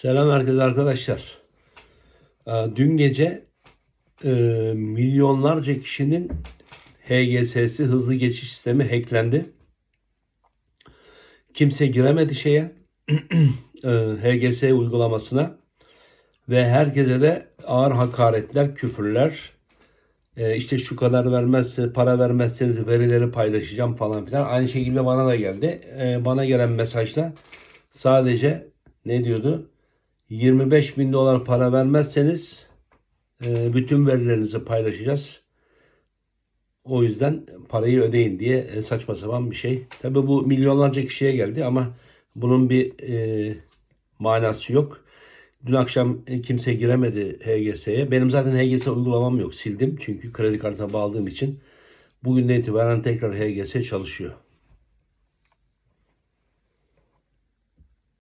Selam herkese arkadaşlar. Ee, Dün gece e, milyonlarca kişinin HGS'si hızlı geçiş sistemi hacklendi. Kimse giremedi şeye e, HGS uygulamasına ve herkese de ağır hakaretler, küfürler, e, işte şu kadar vermezse, para vermezseniz verileri paylaşacağım falan filan. Aynı şekilde bana da geldi. E, bana gelen mesajda sadece ne diyordu? 25 bin dolar para vermezseniz e, bütün verilerinizi paylaşacağız. O yüzden parayı ödeyin diye e, saçma sapan bir şey. Tabii bu milyonlarca kişiye geldi ama bunun bir e, manası yok. Dün akşam kimse giremedi HGS'ye. Benim zaten HGS uygulamam yok. Sildim çünkü kredi kartına bağladığım için. Bugünden itibaren tekrar HGS çalışıyor.